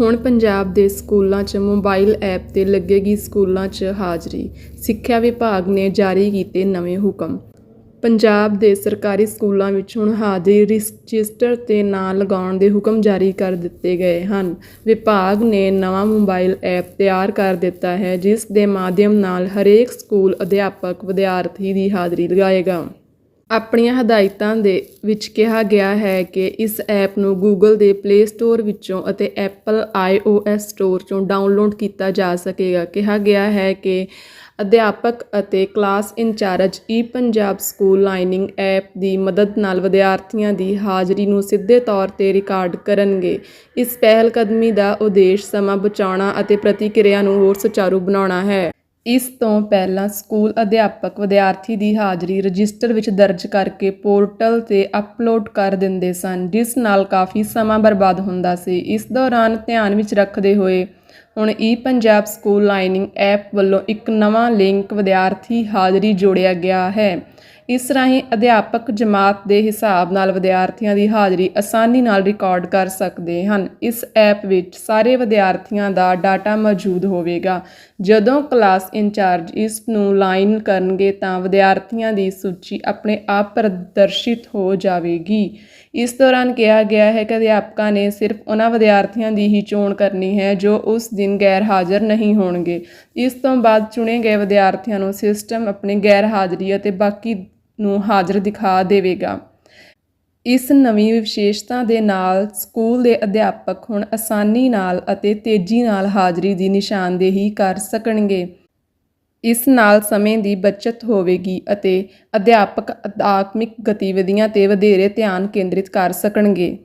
ਹੁਣ ਪੰਜਾਬ ਦੇ ਸਕੂਲਾਂ 'ਚ ਮੋਬਾਈਲ ਐਪ ਤੇ ਲੱਗੇਗੀ ਸਕੂਲਾਂ 'ਚ ਹਾਜ਼ਰੀ। ਸਿੱਖਿਆ ਵਿਭਾਗ ਨੇ ਜਾਰੀ ਕੀਤੇ ਨਵੇਂ ਹੁਕਮ। ਪੰਜਾਬ ਦੇ ਸਰਕਾਰੀ ਸਕੂਲਾਂ ਵਿੱਚ ਹੁਣ ਹਾਜ਼ਰੀ ਰਜਿਸਟਰ ਤੇ ਨਾਂ ਲਗਾਉਣ ਦੇ ਹੁਕਮ ਜਾਰੀ ਕਰ ਦਿੱਤੇ ਗਏ ਹਨ। ਵਿਭਾਗ ਨੇ ਨਵਾਂ ਮੋਬਾਈਲ ਐਪ ਤਿਆਰ ਕਰ ਦਿੱਤਾ ਹੈ, ਜਿਸ ਦੇ ਮਾਧਿਅਮ ਨਾਲ ਹਰੇਕ ਸਕੂਲ ਅਧਿਆਪਕ, ਵਿਦਿਆਰਥੀ ਦੀ ਹਾਜ਼ਰੀ ਲਗਾਏਗਾ। ਆਪਣੀਆਂ ਹਦਾਇਤਾਂ ਦੇ ਵਿੱਚ ਕਿਹਾ ਗਿਆ ਹੈ ਕਿ ਇਸ ਐਪ ਨੂੰ ਗੂਗਲ ਦੇ Play ਸਟੋਰ ਵਿੱਚੋਂ ਅਤੇ Apple iOS ਸਟੋਰ 'ਚੋਂ ਡਾਊਨਲੋਡ ਕੀਤਾ ਜਾ ਸਕੇਗਾ। ਕਿਹਾ ਗਿਆ ਹੈ ਕਿ ਅਧਿਆਪਕ ਅਤੇ class incharge e Punjab school learning app ਦੀ ਮਦਦ ਨਾਲ ਵਿਦਿਆਰਥੀਆਂ ਦੀ ਹਾਜ਼ਰੀ ਨੂੰ ਸਿੱਧੇ ਤੌਰ ਤੇ ਰਿਕਾਰਡ ਕਰਨਗੇ। ਇਸ ਪਹਿਲ ਕਦਮੀ ਦਾ ਉਦੇਸ਼ ਸਮਾਂ ਬਚਾਉਣਾ ਅਤੇ ਪ੍ਰਤੀਕਿਰਿਆ ਨੂੰ ਹੋਰ ਸੁਚਾਰੂ ਬਣਾਉਣਾ ਹੈ। ਇਸ ਤੋਂ ਪਹਿਲਾਂ ਸਕੂਲ ਅਧਿਆਪਕ ਵਿਦਿਆਰਥੀ ਦੀ ਹਾਜ਼ਰੀ ਰਜਿਸਟਰ ਵਿੱਚ ਦਰਜ ਕਰਕੇ ਪੋਰਟਲ ਤੇ ਅਪਲੋਡ ਕਰ ਦਿੰਦੇ ਸਨ, ਜਿਸ ਨਾਲ ਕਾਫੀ ਸਮਾਂ ਬਰਬਾਦ ਹੁੰਦਾ ਸੀ। ਇਸ ਦੌਰਾਨ ਧਿਆਨ ਵਿੱਚ ਰੱਖਦੇ ਹੋਏ ਹੁਣ e Punjab school learning app ਵੱਲੋਂ ਇੱਕ ਨਵਾਂ ਲਿੰਕ ਵਿਦਿਆਰਥੀ ਹਾਜ਼ਰੀ ਜੋੜਿਆ ਗਿਆ ਹੈ। ਇਸ ਰਾਹੀਂ ਅਧਿਆਪਕ ਜਮਾਤ ਦੇ ਹਿਸਾਬ ਨਾਲ ਵਿਦਿਆਰਥੀਆਂ ਦੀ ਹਾਜ਼ਰੀ ਆਸਾਨੀ ਨਾਲ ਰਿਕਾਰਡ ਕਰ ਸਕਦੇ ਹਨ। ਇਸ ਐਪ ਵਿੱਚ ਸਾਰੇ ਵਿਦਿਆਰਥੀਆਂ ਦਾ ਡਾਟਾ ਮੌਜੂਦ ਹੋਵੇਗਾ। ਜਦੋਂ ਕਲਾਸ ਇੰਚਾਰਜ ਇਸ ਨੂੰ ਲਾਈਨ ਕਰਨਗੇ ਤਾਂ ਵਿਦਿਆਰਥੀਆਂ ਦੀ ਸੂਚੀ ਆਪਣੇ ਆਪ ਪ੍ਰਦਰਸ਼ਿਤ ਹੋ ਜਾਵੇਗੀ। ਇਸ ਦੌਰਾਨ ਕਿਹਾ ਗਿਆ ਹੈ ਕਿ ਅਧਿਆਪਕਾਂ ਨੇ ਸਿਰਫ ਉਹਨਾਂ ਵਿਦਿਆਰਥੀਆਂ ਦੀ ਹੀ ਚੋਣ ਕਰਨੀ ਹੈ ਜੋ ਉਸ ਦਿਨ ਗੈਰ ਹਾਜ਼ਰ ਨਹੀਂ ਹੋਣਗੇ। ਇਸ ਤੋਂ ਬਾਅਦ ਚੁਣੇ ਗਏ ਵਿਦਿਆਰਥੀਆਂ ਨੂੰ ਸਿਸਟਮ ਆਪਣੀ ਗੈਰ ਹਾਜ਼ਰੀ ਅਤੇ ਬਾਕੀ ਨੂੰ ਹਾਜ਼ਰ ਦਿਖਾ ਦੇਵੇਗਾ। ਇਸ ਨਵੀਂ ਵਿਸ਼ੇਸ਼ਤਾ ਦੇ ਨਾਲ ਸਕੂਲ ਦੇ ਅਧਿਆਪਕ ਹੁਣ ਆਸਾਨੀ ਨਾਲ ਅਤੇ ਤੇਜ਼ੀ ਨਾਲ ਹਾਜ਼ਰੀ ਦੀ ਨਿਸ਼ਾਨਦੇਹੀ ਕਰ ਸਕਣਗੇ। ਇਸ ਨਾਲ ਸਮੇਂ ਦੀ ਬਚਤ ਹੋਵੇਗੀ ਅਤੇ ਅਧਿਆਪਕ ਅਧਿਆਤਮਿਕ ਗਤੀਵਿਧੀਆਂ ਤੇ ਵਧੇਰੇ ਧਿਆਨ ਕੇਂਦਰਿਤ ਕਰ ਸਕਣਗੇ।